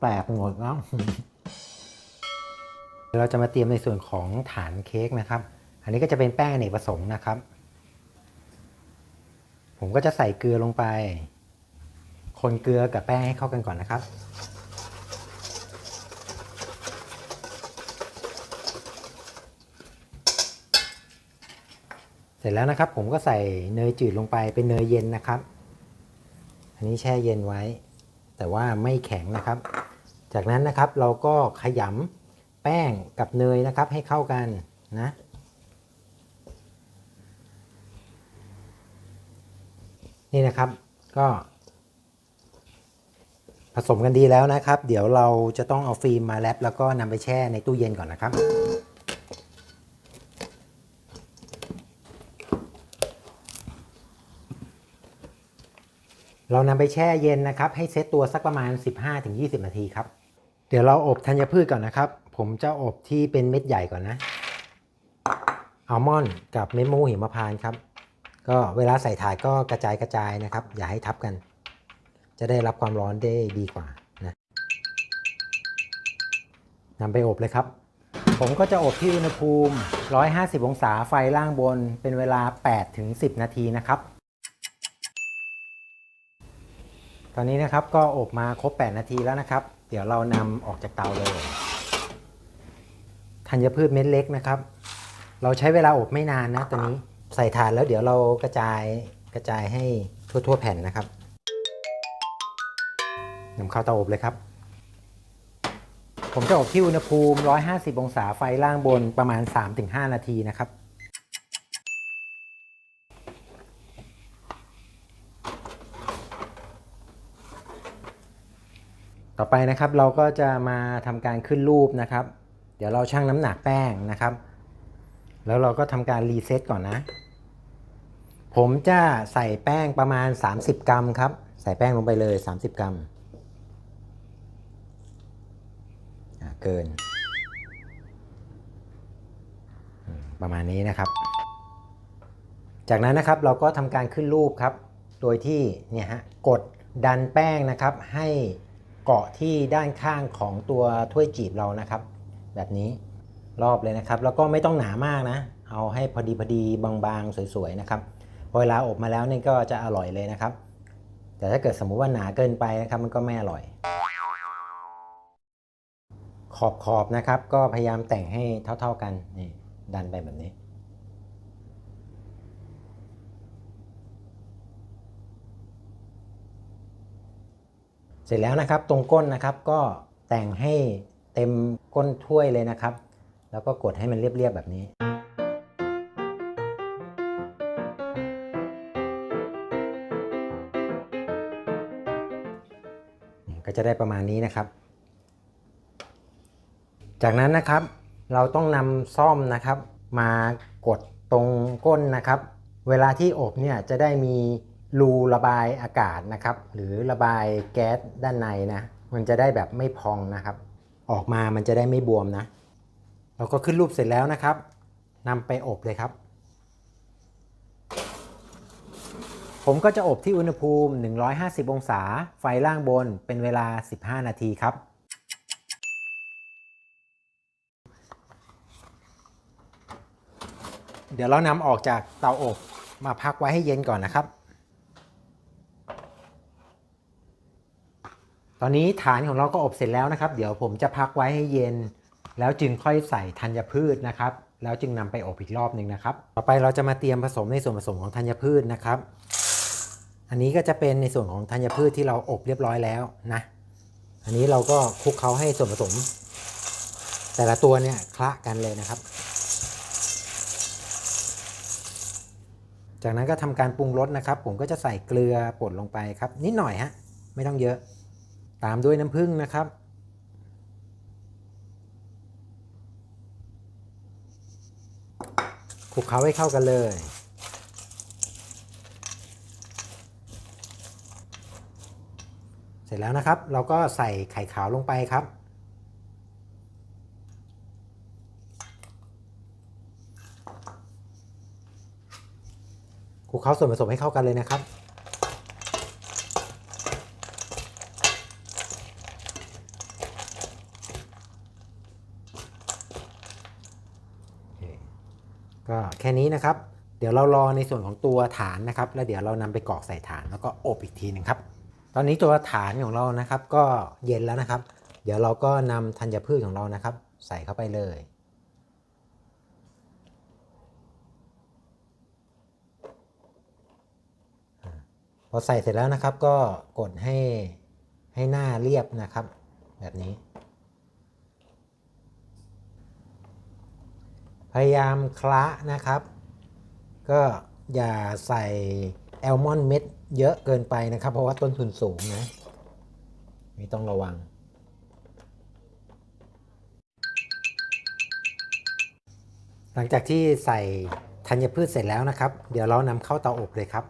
แปลกหมดแล้ว เราจะมาเตรียมในส่วนของฐานเค้กนะครับ อันนี้ก็จะเป็นแป้งอเนกประสงค์นะครับ ผมก็จะใส่เกลือลงไป คนเกลือกับแป้งให้เข้ากันก่อนนะครับเสร็จแล้วนะครับผมก็ใส่เนยจืดลงไปเป็นเนยเย็นนะครับ อันนี้แช่เย็นไว้ แต่ว่าไม่แข็งนะครับ จากนั้นนะครับเราก็ขยำแป้งกับเนยนะครับให้เข้ากันนะนี่นะครับก็ ผสมกันดีแล้วนะครับ เดี๋ยวเราจะต้องเอาฟิล์มมาแรปแล้วก็นำไปแช่ในตู้เย็นก่อนนะครับ เรานำไปแช่เย็นนะครับให้เซตตัวสักประมาณ 15-20 นาทีครับ เดี๋ยวเราอบธัญพืชก่อนนะครับ ผมจะอบที่เป็นเม็ดใหญ่ก่อนนะอัลมอนด์กับเม็ดมะม่วงหิมพานต์ครับ ก็เวลาใส่ถาดก็กระจายกระจายนะครับ อย่าให้ทับกัน จะได้รับความร้อนได้ดีกว่านะนำไปอบเลยครับ ผมก็จะอบที่อุณหภูมิ 150 องศาไฟล่างบนเป็นเวลา 8-10 นาทีนะครับ ตอนนี้นะครับก็อบมาครบ 8 นาทีแล้วนะครับ เดี๋ยวเรานำออกจากเตาเลยธัญพืชเม็ดเล็กนะครับ เราใช้เวลาอบไม่นานนะตัวนี้ใส่ถาดแล้วเดี๋ยวเรากระจายกระจายให้ทั่ว ๆ แผ่นนะครับนำเข้าเตาอบเลยครับ ผมจะอบที่อุณหภูมิ 150 องศาไฟล่างบนประมาณ 3-5 นาทีนะครับ ต่อไปนะครับเราก็จะมาทำการขึ้นรูปนะครับ เดี๋ยวเราชั่งน้ำหนักแป้งนะครับ แล้วเราก็ทำการรีเซ็ตก่อนนะ ผมจะใส่แป้งประมาณ 30 กรัมครับ ใส่แป้งลงไปเลย 30 กรัมอะเกิน ประมาณนี้นะครับ จากนั้นนะครับเราก็ทำการขึ้นรูปครับ โดยที่เนี่ยฮะกดดันแป้งนะครับให้ เกาะที่ด้านข้างของตัวถ้วยจีบเรานะครับ แบบนี้รอบเลยนะครับ แล้วก็ไม่ต้องหนามากนะ เอาให้พอดีพอดีบางๆสวยๆนะครับพอเวลาอบมาแล้วนี่ก็จะอร่อยเลยนะครับ แต่ถ้าเกิดสมมุติว่าหนาเกินไปนะครับมันก็ไม่อร่อย ขอบขอบๆนะครับ ก็พยายามแต่งให้เท่า ๆกันนี่ดันไปแบบนี้ เสร็จแล้วนะครับตรงก้นนะครับก็แต่งให้เต็มก้นถ้วยเลยนะครับ แล้วก็กดให้มันเรียบๆแบบนี้ก็จะได้ประมาณนี้นะครับ จากนั้นนะครับเราต้องนำซ่อมนะครับ มากดตรงก้นนะครับ เวลาที่อบเนี่ยจะได้มี รูระบายอากาศนะครับ หรือระบายแก๊สด้านในนะมันจะได้แบบไม่พองนะครับ ออกมามันจะได้ไม่บวมนะ เราก็ขึ้นรูปเสร็จแล้วนะครับนำไปอบเลยครับ ผมก็จะอบที่อุณหภูมิ 150 องศา ไฟล่างบนเป็นเวลา 15 นาทีครับเดี๋ยวเรานำออกจากเตาอบมาพักไว้ให้เย็นก่อนนะครับ ตอนนี้ฐานของเราก็อบเสร็จแล้วนะครับ เดี๋ยวผมจะพักไว้ให้เย็น แล้วจึงค่อยใส่ธัญพืชนะครับ แล้วจึงนำไปอบอีกรอบหนึ่งนะครับ ต่อไปเราจะมาเตรียมผสมในส่วนผสมของธัญพืชนะครับ อันนี้ก็จะเป็นในส่วนของธัญพืชที่เราอบเรียบร้อยแล้วนะ อันนี้เราก็คลุกเคล้าให้ส่วนผสม แต่ละตัวเนี่ยคละกันเลยนะครับ จากนั้นก็ทำการปรุงรสนะครับ ผมก็จะใส่เกลือป่นลงไปครับ นิดหน่อยฮะไม่ต้องเยอะ ตามด้วยน้ำผึ้งนะครับ คลุกเคล้าให้เข้ากันเลย เสร็จแล้วนะครับ เราก็ใส่ไข่ขาวลงไปครับ คลุกเคล้าส่วนผสมให้เข้ากันเลยนะครับ แค่นี้นะครับ เดี๋ยวเรารอในส่วนของตัวฐานนะครับ แล้วเดี๋ยวเรานำไปกรอกใส่ฐานแล้วก็อบอีกทีหนึงครับ ตอนนี้ตัวฐานของเรานะครับ ก็เย็นแล้วนะครับ เดี๋ยวเราก็นำธัญพืชของเรานะครับ ใส่เข้าไปเลยพอใส่เสร็จแล้วนะครับก็กดให้ให้หน้าเรียบนะครับ แบบนี้ พยายามคละนะครับ ก็อย่าใส่แอลมอนเม็ดเยอะเกินไปนะครับ เพราะว่าต้นทุนสูงนะนี่ต้องระวัง หลังจากที่ใส่ธัญพืชเสร็จแล้วนะครับ เดี๋ยวเรานำเข้าเตาอบเลยครับ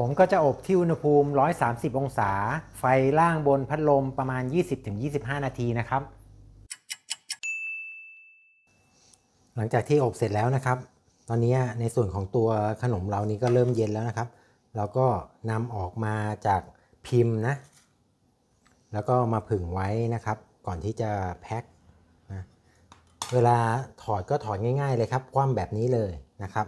ผมก็จะอบที่อุณหภูมิ 130 องศา ไฟล่างบนพัดลมประมาณ 20-25 นาทีนะครับ หลังจากที่อบเสร็จแล้วนะครับ ตอนนี้ในส่วนของตัวขนมเรานี้ก็เริ่มเย็นแล้วนะครับ เราก็นำออกมาจากพิมพ์นะ แล้วก็มาผึ่งไว้นะครับ ก่อนที่จะแพ็คนะ เวลาถอดก็ถอดง่าย ๆ เลยครับ คว่ำแบบนี้เลยนะครับ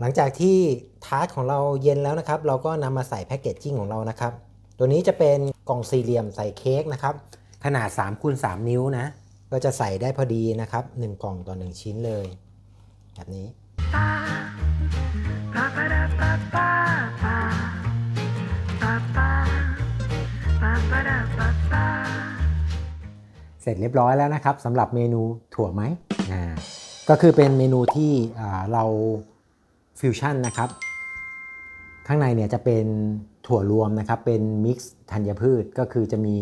หลังจากที่ทาร์ตของเราเย็นแล้วนะครับ เราก็นำมาใส่แพคเกจจิ้งของเรานะครับ ตัวนี้จะเป็นกล่องสี่เหลี่ยมใส่เค้กนะครับ ขนาด3คูณ3นิ้วนะ ก็จะใส่ได้พอดีนะครับ 1 กล่องต่อ 1 ชิ้นเลย แบบนี้ เสร็จเรียบร้อยแล้วนะครับสำหรับเมนูถั่วไหมอ่าก็คือเป็นเมนูที่เรา ฟิวชั่นนะครับ ข้างในเนี่ยจะเป็นถั่วรวมนะครับ เป็นมิกซ์ธัญพืช ก็คือจะมี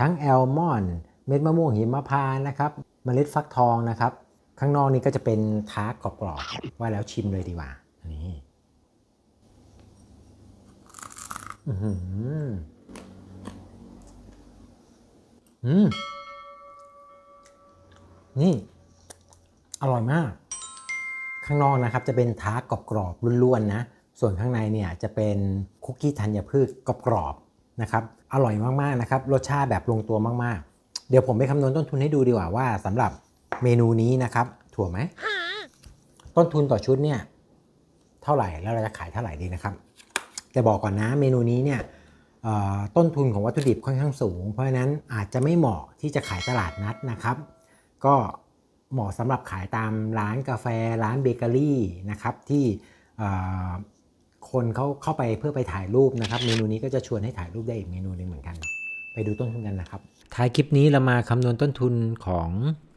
ทั้งแอลมอนด์เม็ดมะม่วงหิมพานต์นะครับ เมล็ดฟักทองนะครับ ข้างนอกนี่ก็จะเป็นทาร์ตกรอบๆว่าแล้วชิมเลยดีกว่า นี่อื้อหืออืมนี่ อร่อยมาก ข้างนอกนะครับจะเป็นทาร์ตกรอบๆล้วนๆนะ ส่วนข้างในเนี่ยจะเป็นคุกกี้ธัญพืชกรอบๆนะครับ อร่อยมากๆนะครับ รสชาติแบบลงตัวมากๆ เดี๋ยวผมไปคำนวณต้นทุนให้ดูดีกว่าว่าสำหรับเมนูนี้นะครับ ถั่วไหม ต้นทุนต่อชุดเนี่ยเท่าไหร่แล้วเราจะขายเท่าไหร่ดีนะครับ แต่บอกก่อนนะเมนูนี้เนี่ยต้นทุนของวัตถุดิบค่อนข้างสูง เพราะฉะนั้นอาจจะไม่เหมาะที่จะขายตลาดนัดนะครับ ก็ เหมาะสำหรับขายตามร้านกาแฟร้านเบเกอรี่นะครับที่คนเขาเข้าไปเพื่อไปถ่ายรูปนะครับเมนูนี้ก็จะชวนให้ถ่ายรูปได้อีกเมนูหนึงเหมือนกัน ไปดูต้นทุนกันนะครับท้ายคลิปนี้เรามาคำนวณต้นทุนของ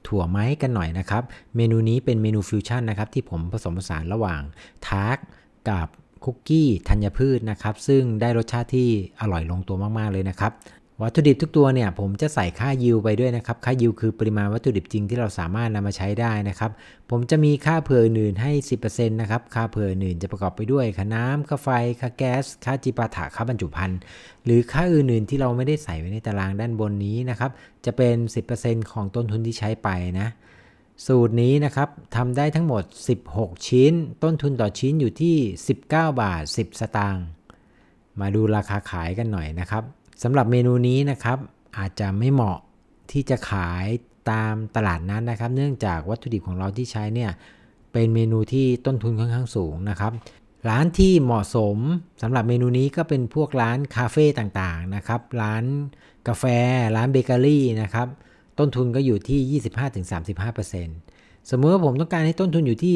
ถั่วไม้กันหน่อยนะครับ เมนูนี้เป็นเมนูฟิวชั่นนะครับที่ผมผสมผสานระหว่างทาร์กกับคุกกี้ธัญพืชนะครับ ซึ่งได้รสชาติที่อร่อยลงตัวมาก ๆ เลยนะครับ วัตถุดิบทุกตัวเนี่ยผมจะใส่ค่ายิวไปด้วยนะครับ ค่ายิวคือปริมาณวัตถุดิบจริงที่เราสามารถนำมาใช้ได้นะครับ ผมจะมีค่าเผื่ออื่นให้ 10%นะครับ ค่าเผื่ออื่นจะประกอบไปด้วยค่าน้ำค่าไฟ ค่าแก๊ส ค่าจิปาถะค่าบรรจุภัณฑ์ หรือค่าอื่นๆที่เราไม่ได้ใส่ไว้ในตารางด้านบนนี้นะครับ จะเป็น 10%ของต้นทุนที่ใช้ไปนะสูตรนี้นะครับทำได้ทั้งหมด 16 ชิ้น ต้นทุนต่อชิ้นอยู่ที่ 19 บาท 10 สตางค์ มาดูราคาขายกันหน่อยนะครับ สำหรับเมนูนี้นะครับ อาจจะไม่เหมาะที่จะขายตามตลาดนั้นนะครับ เนื่องจากวัตถุดิบของเราที่ใช้เนี่ยเป็นเมนูที่ต้นทุนค่อนข้างสูงนะครับ ร้านที่เหมาะสมสำหรับเมนูนี้ก็เป็นพวกร้านคาเฟ่ต่างๆนะครับ ร้านกาแฟ ร้านเบเกอรี่นะครับ ต้นทุนก็อยู่ที่ 25-35%สมมติว่าผมต้องการให้ต้นทุนอยู่ที่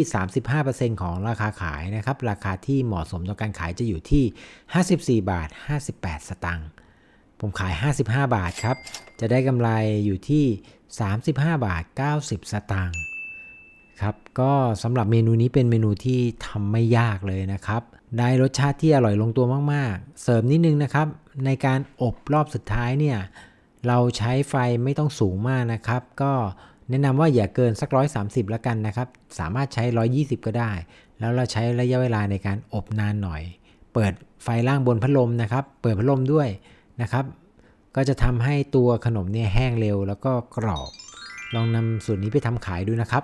35%ของราคาขายนะครับ ราคาที่เหมาะสมต่อการขายจะอยู่ที่ 54 บาท 58 สตางค์ ผมขาย 55 บาทครับ จะได้กำไรอยู่ที่ 35 บาท 90 สตางค์ครับ ก็สำหรับเมนูนี้เป็นเมนูที่ทำไม่ยากเลยนะครับ ได้รสชาติที่อร่อยลงตัวมากๆ เสริมนิดนึงนะครับ ในการอบรอบสุดท้ายเนี่ย เราใช้ไฟไม่ต้องสูงมากนะครับ ก็แนะนำว่าอย่าเกินสัก 130แล้วกันนะครับ สามารถใช้ 120 ก็ได้ แล้วเราใช้ระยะเวลาในการอบนานหน่อย เปิดไฟล่างบนพัดลมนะครับ เปิดพัดลมด้วย นะครับ ก็จะทำให้ตัวขนมเนี่ยแห้งเร็วแล้วก็กรอบ ลองนำสูตรนี้ไปทำขายดูนะครับ